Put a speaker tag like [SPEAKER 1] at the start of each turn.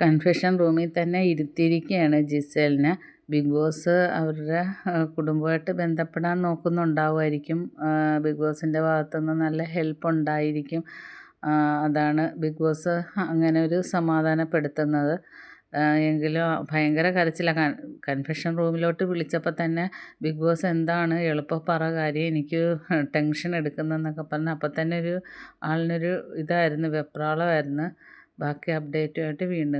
[SPEAKER 1] Confession റൂമിൽ തന്നെ ഇരുത്തിയിരിക്കുകയാണ് ജിസേലിനെ. Big boss അവരുടെ കുടുംബമായിട്ട് ബന്ധപ്പെടാൻ നോക്കുന്നുണ്ടാവുമായിരിക്കും. ബിഗ് ബോസിന്റെ ഭാഗത്തുനിന്ന് നല്ല ഹെൽപ്പ് ഉണ്ടായിരിക്കും. അതാണ് ബിഗ് ബോസ് അങ്ങനെ ഒരു സമാധാനപ്പെടുത്തുന്നത്. എങ്കിലും ഭയങ്കര കരച്ചിലാണ് കൺഫെഷൻ റൂമിലോട്ട് വിളിച്ചപ്പോൾ തന്നെ ബിഗ് ബോസ് എന്താണ് എളുപ്പം പറ കാര്യം എനിക്ക് ടെൻഷൻ എടുക്കുന്നതെന്നൊക്കെ പറഞ്ഞ് അപ്പം തന്നെ ഒരു ആളിനൊരു ഇതായിരുന്നു വെപ്രാളമായിരുന്നു. ബാക്കി അപ്ഡേറ്റുമായിട്ട് വീണ്ടും